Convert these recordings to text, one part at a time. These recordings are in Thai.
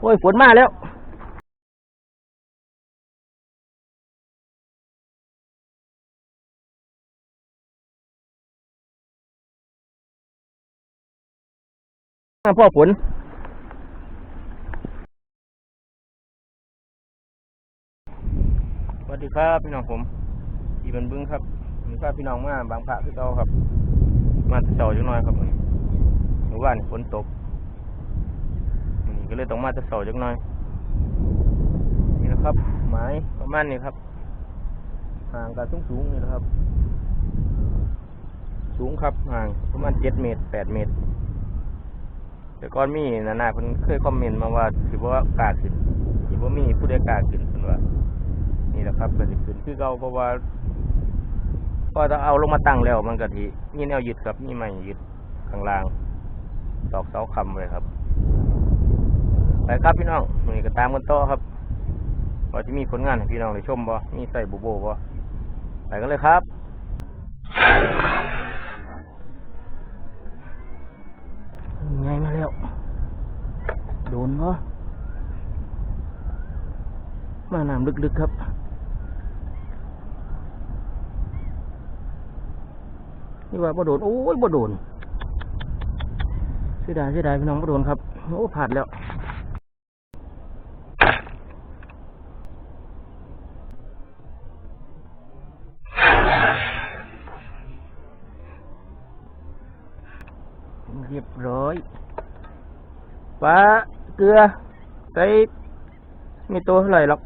โอ้ย ฝนมาแล้วมาพ่อฝนสวัสดีครับพี่น้องผมอีบันบึ้งครับผมพาพี่น้องมาบางพระคือเก่าครับ มาต่เช้าจังน้อยครับมื้อนี้เมื่อวานฝนตก ก็เลยต้องมาแต่เช้าจังน้อย นี่นะครับหมายประมาณนี้ครับ ห่างกันสูงสูงๆนี่นะครับ สูงครับห่างประมาณเจ็ดเมตรแปดเมตร แต่ก่อนมีนานาคนเคยคอมเมนต์มาว่าถือว่ากล้าขึ้นถือว่ามีผู้ใดกล้าขึ้นเพิ่นว่านี่แหละครับก็สิขึ้นคือเก่าเพราะว่าพอจะเอาลงมาตั้งแล้วมันก็ทีมีแนวยึดครับมีไม้ยึดข้างล่างตอกเสาคำเลยครับ ไปครับพี่น้องนี้ก็ตามกันต่อครับว่าจะมีผลงานให้พี่น้องได้ชมบ่มีใส่บูโบบ่ไปกันเลยครับไงมาแล้ว โดนบ่มาน้ำลึกๆครับนี่ว่าบ่โดน โอ้ยบ่โดนเสียดายเสียดายพี่น้องบ่โดนครับ โอ้ผ่านแล้ว เรียบร้อย ปลาเกลือใส่ไม่ตัวเท่าไหร่หรอก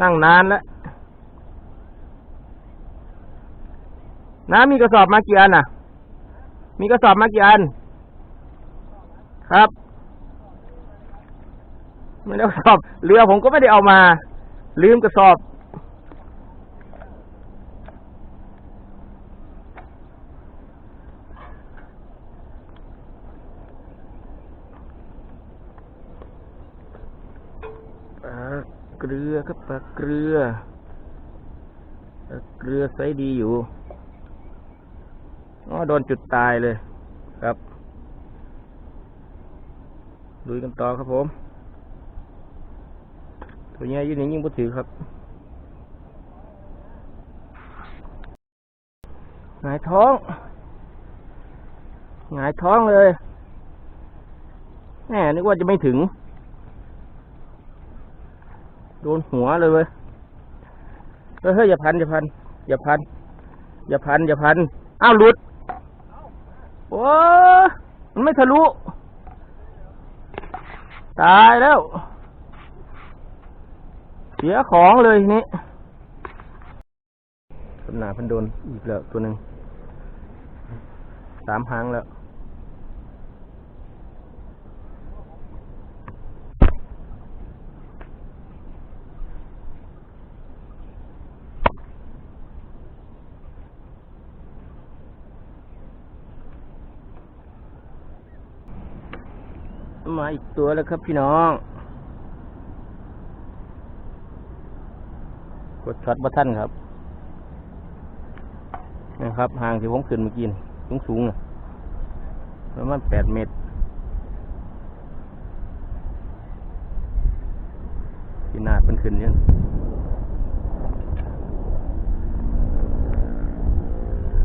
นั่งนานแล้วน้ามีกระสอบมากี่อันอะ มีกระสอบมากี่อัน ครับ ไม่ได้กระสอบ เรือผมก็ไม่ได้เอามา ลืมกระสอบ ปลา เกลือครับปลาเกลือปลาเกลือไซส์ดีอยู่อ๋อโดนจุดตายเลยครับลุยกันต่อครับผม ตัวใหญ่อยืนนี่ยิ่งบ่ถือครับหงายท้องหงายท้องเลยแหมนึกว่าจะไม่ถึง โดนหัวเลยเว้ยเฮ้ยอย่าพันอย่าพัน อย่าพัน อย่าพัน อย่าพัน อ้าวหลุดโอ้มันไม่ทะลุ ตายแล้ว เสียของเลยนี้ตำหนาพันโดนอีกแล้วตัวหนึ่งสามหางแล้ว มาอีกตัวแล้วครับพี่น้อง กดช็อตบัท่านครับ นะครับห่างที่ผมขึ้นเมื่อกี้สูงสูงๆน่ะประมาณแปดเมตร ที่หน้าเป็นขึ้นเนี่ย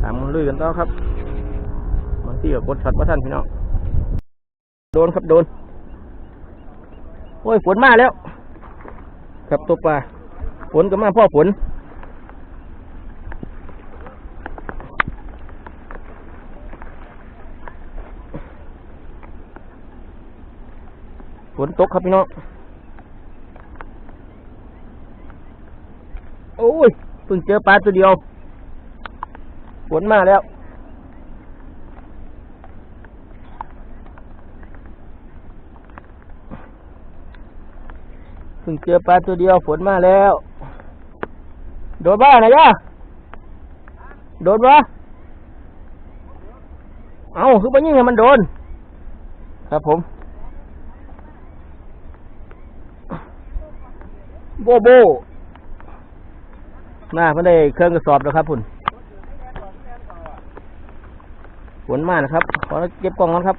ถามมันลุยกันต่อครับบางที่ก็กดช็อตบัท่านพี่น้อง โดนครับโดน โอ้ยฝนมาแล้ว ครับตัวปลาฝนก็มาพ่อฝนฝนตกครับพี่น้องโอ้ยเพิ่งเจอปลาตัวเดียวฝนมาแล้ว เพิ่งเจอปลาตัวเดียวฝนมาแล้ว โดนบ้านะย่าโดนบ้าเอาคือไปยิงให้มันโดน ครับผม โบโบมาเพิ่นได้เครื่องกระสอบแล้วครับพุ่นฝนมานะครับ ขอเก็บกล่องก่อนครับ